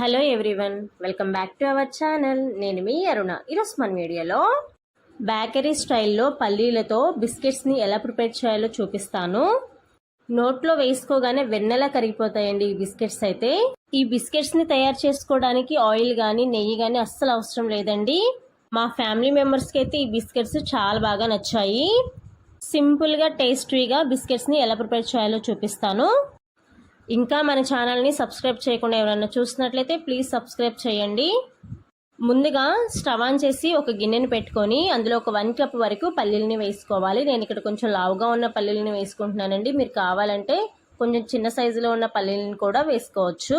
Hello everyone welcome back to our channel. నేను మీ అరుణ. ఈరోజు మన వీడియోలో బేకరీ స్టైల్లో పల్లీలతో బిస్కెట్స్ని ఎలా ప్రిపేర్ చేయాలో చూపిస్తాను. నోట్లో వేసుకోగానే వెన్నెలా కరిగిపోతాయండి ఈ బిస్కెట్స్ అయితే. ఈ బిస్కెట్స్ని తయారు చేసుకోవడానికి ఆయిల్ కానీ నెయ్యి కానీ అస్సలు అవసరం లేదండి. మా ఫ్యామిలీ మెంబర్స్కి అయితే ఈ బిస్కెట్స్ చాలా బాగా నచ్చాయి. సింపుల్గా టేస్టీగా బిస్కెట్స్ని ఎలా ప్రిపేర్ చేయాలో చూపిస్తాను. ఇంకా మన ఛానల్ని సబ్స్క్రైబ్ చేయకుండా ఎవరైనా చూసినట్లయితే ప్లీజ్ సబ్స్క్రైబ్ చేయండి. ముందుగా స్టవ్ ఆన్ చేసి ఒక గిన్నెని పెట్టుకొని అందులో ఒక వన్ కప్ వరకు పల్లీలని వేసుకోవాలి. నేను ఇక్కడ కొంచెం లావుగా ఉన్న పల్లీలని వేసుకుంటున్నానండి. మీరు కావాలంటే కొంచెం చిన్న సైజులో ఉన్న పల్లీలను కూడా వేసుకోవచ్చు.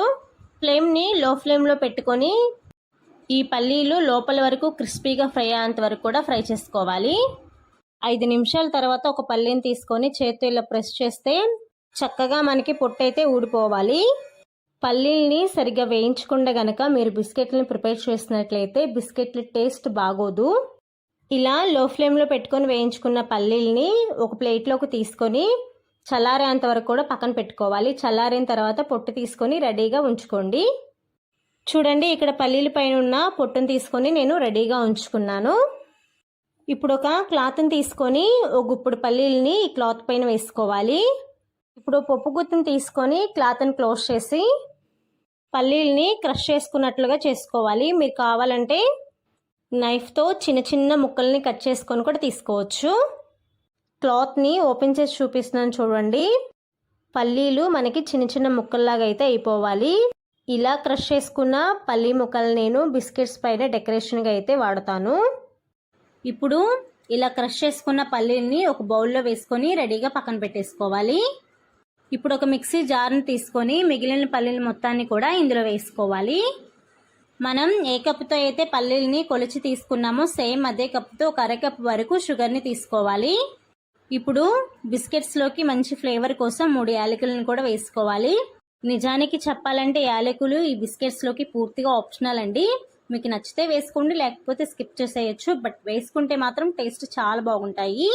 ఫ్లేమ్ని లో ఫ్లేమ్లో పెట్టుకొని ఈ పల్లీలు లోపల వరకు క్రిస్పీగా ఫ్రై అయ్యేంత వరకు కూడా ఫ్రై చేసుకోవాలి. ఐదు నిమిషాల తర్వాత ఒక పల్లీని తీసుకొని చేతిలో ప్రెస్ చేస్తే చక్కగా మనకి పొట్టయితే ఊడిపోవాలి. పల్లీల్ని సరిగ్గా వేయించకుండా గనక మీరు బిస్కెట్లను ప్రిపేర్ చేసినట్లయితే బిస్కెట్ల టేస్ట్ బాగోదు. ఇలా లో ఫ్లేమ్లో పెట్టుకొని వేయించుకున్న పల్లీల్ని ఒక ప్లేట్లోకి తీసుకొని చల్లారేంత వరకు కూడా పక్కన పెట్టుకోవాలి. చల్లారిన తర్వాత పొట్టు తీసుకొని రెడీగా ఉంచుకోండి. చూడండి ఇక్కడ పల్లీల పైన ఉన్న పొట్టును తీసుకొని నేను రెడీగా ఉంచుకున్నాను. ఇప్పుడు ఒక క్లాత్ని తీసుకొని ఒక గుప్పుడు పల్లీలని ఈ క్లాత్ పైన వేసుకోవాలి. ఇప్పుడు పప్పు గుత్తిని తీసుకొని క్లాత్ని క్లోజ్ చేసి పల్లీల్ని క్రష్ చేసుకున్నట్లుగా చేసుకోవాలి. మీరు కావాలంటే నైఫ్తో చిన్న చిన్న ముక్కల్ని కట్ చేసుకొని కూడా తీసుకోవచ్చు. క్లాత్ని ఓపెన్ చేసి చూపిస్తున్నాను చూడండి. పల్లీలు మనకి చిన్న చిన్న ముక్కల్లాగా అయితే అయిపోవాలి. ఇలా క్రష్ చేసుకున్న పల్లీ ముక్కలు నేను బిస్కెట్స్ పైన డెకరేషన్గా అయితే వాడతాను. ఇప్పుడు ఇలా క్రష్ చేసుకున్న పల్లీల్ని ఒక బౌల్లో వేసుకొని రెడీగా పక్కన పెట్టేసుకోవాలి. ఇప్పుడు ఒక మిక్సీ జార్ని తీసుకొని మిగిలిన పల్లీల మొత్తాన్ని కూడా ఇందులో వేసుకోవాలి. మనం ఏ కప్పుతో అయితే పల్లీలని కొలిచి తీసుకున్నామో సేమ్ అదే కప్పుతో ఒక అరకప్ వరకు షుగర్ని తీసుకోవాలి. ఇప్పుడు బిస్కెట్స్లోకి మంచి ఫ్లేవర్ కోసం మూడు యాలకులను కూడా వేసుకోవాలి. నిజానికి చెప్పాలంటే యాలకులు ఈ బిస్కెట్స్లోకి పూర్తిగా ఆప్షనల్ అండి. మీకు నచ్చితే వేసుకోండి లేకపోతే స్కిప్ చేసేయచ్చు. బట్ వేసుకుంటే మాత్రం టేస్ట్ చాలా బాగుంటాయి.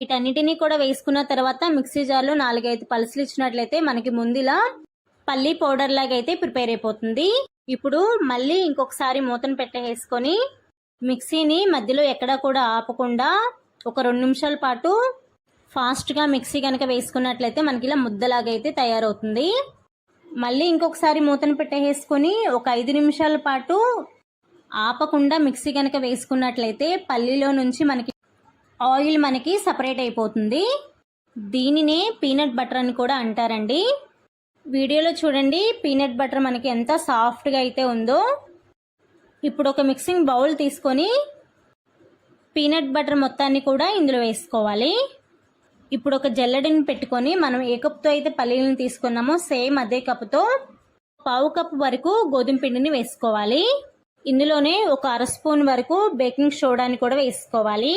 వీటన్నిటినీ కూడా వేసుకున్న తర్వాత మిక్సీ జార్లో నాలుగైదు పలుసులు ఇచ్చినట్లయితే మనకి ముందులా పల్లీ పౌడర్ లాగా అయితే ప్రిపేర్ అయిపోతుంది. ఇప్పుడు మళ్ళీ ఇంకొకసారి మూతను పెట్టేసుకొని మిక్సీని మధ్యలో ఎక్కడా కూడా ఆపకుండా ఒక రెండు నిమిషాల పాటు ఫాస్ట్గా మిక్సీ కనుక వేసుకున్నట్లయితే మనకి ఇలా ముద్దలాగా అయితే తయారవుతుంది. మళ్ళీ ఇంకొకసారి మూతను పెట్టేసుకొని ఒక ఐదు నిమిషాల పాటు ఆపకుండా మిక్సీ కనుక వేసుకున్నట్లయితే పల్లీలో నుంచి మనకి ఆయిల్ మనకి సపరేట్ అయిపోతుంది. దీనినే పీనట్ బటర్ అని కూడా అంటారండి. వీడియోలో చూడండి పీనట్ బటర్ మనకి ఎంత సాఫ్ట్గా అయితే ఉందో. ఇప్పుడు ఒక మిక్సింగ్ బౌల్ తీసుకొని పీనట్ బటర్ మొత్తాన్ని కూడా ఇందులో వేసుకోవాలి. ఇప్పుడు ఒక జల్లెడని పెట్టుకొని మనం ఏ కప్తో అయితే పల్లీలను తీసుకున్నామో సేమ్ అదే కప్తో పావు కప్ వరకు గోధుమ పిండిని వేసుకోవాలి. ఇందులోనే ఒక అర స్పూన్ వరకు బేకింగ్ సోడాని కూడా వేసుకోవాలి.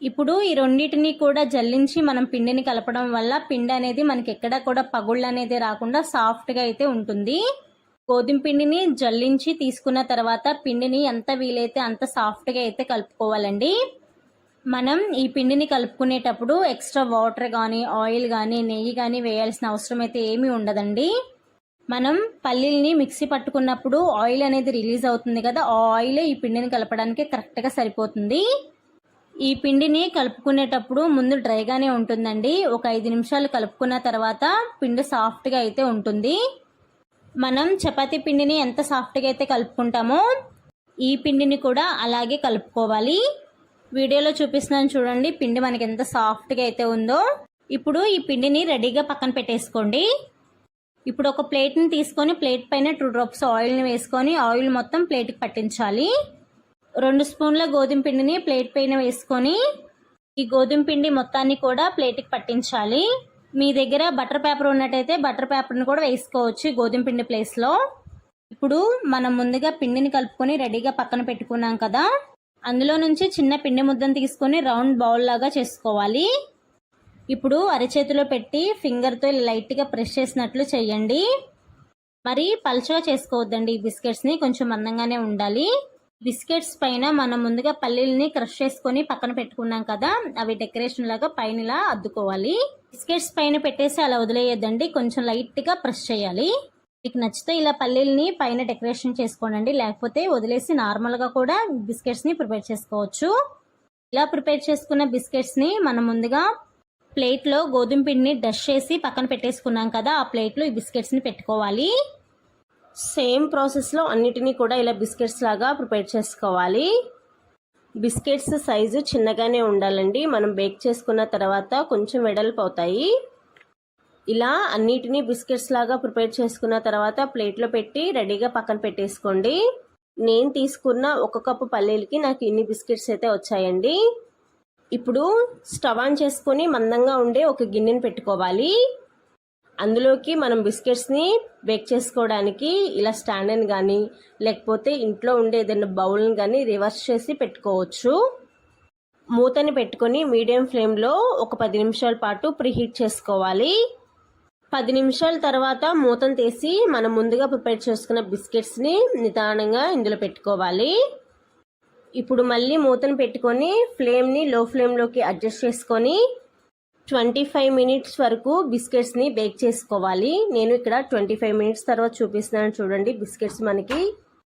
ఇప్పుడు ఈ రెండింటిని కూడా జల్లించి మనం పిండిని కలపడం వల్ల పిండి అనేది మనకి ఎక్కడ కూడా పగుళ్ళు అనేది రాకుండా సాఫ్ట్గా అయితే ఉంటుంది. గోధుమ పిండిని జల్లించి తీసుకున్న తర్వాత పిండిని ఎంత వీలైతే అంత సాఫ్ట్గా అయితే కలుపుకోవాలండి. మనం ఈ పిండిని కలుపుకునేటప్పుడు ఎక్స్ట్రా వాటర్ కానీ ఆయిల్ కానీ నెయ్యి కానీ వేయాల్సిన అవసరం అయితే ఏమీ ఉండదండి. మనం పల్లీల్ని మిక్సీ పట్టుకున్నప్పుడు ఆయిల్ అనేది రిలీజ్ అవుతుంది కదా ఆ ఆయిలే ఈ పిండిని కలపడానికి కరెక్ట్గా సరిపోతుంది. ఈ పిండిని కలుపుకునేటప్పుడు ముందు డ్రైగానే ఉంటుందండి. ఒక ఐదు నిమిషాలు కలుపుకున్న తర్వాత పిండి సాఫ్ట్గా అయితే ఉంటుంది. మనం చపాతీ పిండిని ఎంత సాఫ్ట్గా అయితే కలుపుకుంటామో ఈ పిండిని కూడా అలాగే కలుపుకోవాలి. వీడియోలో చూపిస్తున్నాను చూడండి పిండి మనకి ఎంత సాఫ్ట్గా అయితే ఉందో. ఇప్పుడు ఈ పిండిని రెడీగా పక్కన పెట్టేసుకోండి. ఇప్పుడు ఒక ప్లేట్ని తీసుకొని ప్లేట్ పైన టూ డ్రాప్స్ ఆయిల్ని వేసుకొని ఆయిల్ మొత్తం ప్లేట్కి పట్టించాలి. రెండు స్పూన్ల గోధుమ పిండిని ప్లేట్ పైన వేసుకొని ఈ గోధుమ పిండి మొత్తాన్ని కూడా ప్లేట్కి పట్టించాలి. మీ దగ్గర బటర్ పేపర్ ఉన్నట్టయితే బటర్ పేపర్ని కూడా వేసుకోవచ్చు గోధుమ పిండి ప్లేస్లో ఇప్పుడు మనం ముందుగా పిండిని కలుపుకొని రెడీగా పక్కన పెట్టుకున్నాం కదా. అందులో నుంచి చిన్న పిండి ముద్దను తీసుకొని రౌండ్ బౌల్ లాగా చేసుకోవాలి. ఇప్పుడు అరచేతిలో పెట్టి ఫింగర్తో లైట్గా ప్రెస్ చేసినట్లు చేయండి. మరి పల్చగా చేసుకోవద్దండి ఈ బిస్కెట్స్ని కొంచెం మందంగానే ఉండాలి. బిస్కెట్స్ పైన మనం ముందుగా పల్లీలని క్రష్ చేసుకొని పక్కన పెట్టుకున్నాం కదా అవి డెకరేషన్ లాగా పైన ఇలా అద్దుకోవాలి. బిస్కెట్స్ పైన పెట్టేసి అలా వదిలేయద్దండి కొంచెం లైట్గా ప్రెస్ చేయాలి. మీకు నచ్చితే ఇలా పల్లీలని పైన డెకరేషన్ చేసుకోనండి లేకపోతే వదిలేసి నార్మల్గా కూడా బిస్కెట్స్ని ప్రిపేర్ చేసుకోవచ్చు. ఇలా ప్రిపేర్ చేసుకున్న బిస్కెట్స్ని మనం ముందుగా ప్లేట్లో గోధుమ పిండిని డస్ట్ చేసి పక్కన పెట్టేసుకున్నాం కదా ఆ ప్లేట్లో ఈ బిస్కెట్స్ని పెట్టుకోవాలి. సేమ్ ప్రాసెస్లో అన్నిటినీ కూడా ఇలా బిస్కెట్స్ లాగా ప్రిపేర్ చేసుకోవాలి. బిస్కెట్స్ సైజు చిన్నగానే ఉండాలండి. మనం బేక్ చేసుకున్న తర్వాత కొంచెం వెడల్పు అవుతాయి ఇలా అన్నిటినీ బిస్కెట్స్ లాగా ప్రిపేర్ చేసుకున్న తర్వాత ప్లేట్లో పెట్టి రెడీగా పక్కన పెట్టేసుకోండి. నేను తీసుకున్న ఒక కప్పు పల్లీలకి నాకు ఇన్ని బిస్కెట్స్ అయితే వచ్చాయండి. ఇప్పుడు స్టవ్ ఆన్ చేసుకొని మందంగా ఉండే ఒక గిన్నెని పెట్టుకోవాలి. అందులోకి మనం బిస్కెట్స్ని బేక్ చేసుకోవడానికి ఇలా స్టాండ్ని కానీ లేకపోతే ఇంట్లో ఉండే ఏదైనా బౌల్ని కానీ రివర్స్ చేసి పెట్టుకోవచ్చు. మూతని పెట్టుకొని మీడియం ఫ్లేమ్లో ఒక పది నిమిషాల పాటు ప్రీహీట్ చేసుకోవాలి. పది నిమిషాల తర్వాత మూతను తీసి మనం ముందుగా ప్రిపేర్ చేసుకున్న బిస్కెట్స్ని నిదానంగా ఇందులో పెట్టుకోవాలి. ఇప్పుడు మళ్ళీ మూతను పెట్టుకొని ఫ్లేమ్ని లో ఫ్లేమ్లోకి అడ్జస్ట్ చేసుకొని ట్వంటీ ఫైవ్ మినిట్స్ వరకు బిస్కెట్స్ని బేక్ చేసుకోవాలి. నేను ఇక్కడ ట్వంటీ ఫైవ్ మినిట్స్ తర్వాత చూపిస్తున్నాను చూడండి. బిస్కెట్స్ మనకి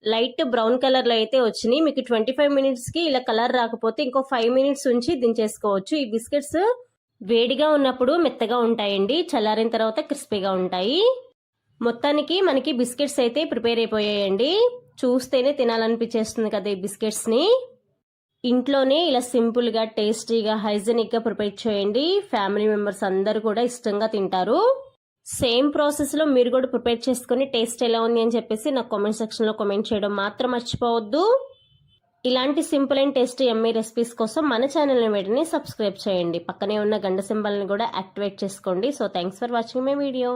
లైట్ బ్రౌన్ కలర్లో అయితే వచ్చినాయి. మీకు ట్వంటీ ఫైవ్ మినిట్స్కి ఇలా కలర్ రాకపోతే ఇంకో ఫైవ్ మినిట్స్ ఉంచి దించేసుకోవచ్చు. ఈ బిస్కెట్స్ వేడిగా ఉన్నప్పుడు మెత్తగా ఉంటాయండి. చల్లారిన తర్వాత క్రిస్పీగా ఉంటాయి. మొత్తానికి మనకి బిస్కెట్స్ అయితే ప్రిపేర్ అయిపోయాయండి. చూస్తేనే తినాలనిపించేస్తుంది కదా ఈ బిస్కెట్స్ని. ఇంట్లోనే ఇలా సింపుల్గా టేస్టీగా హైజెనిక్గా ప్రిపేర్ చేయండి. ఫ్యామిలీ మెంబర్స్ అందరూ కూడా ఇష్టంగా తింటారు. సేమ్ ప్రాసెస్లో మీరు కూడా ప్రిపేర్ చేసుకుని టేస్ట్ ఎలా ఉంది అని చెప్పేసి నాకు కామెంట్ సెక్షన్లో కామెంట్ చేయడం మాత్రం మర్చిపోవద్దు. ఇలాంటి simple and tasty yummy recipes కోసం మన ఛానల్ని వెంటనే సబ్స్క్రైబ్ చేయండి. పక్కనే ఉన్న గంట సింబల్ని కూడా యాక్టివేట్ చేసుకోండి. So thanks for watching my video.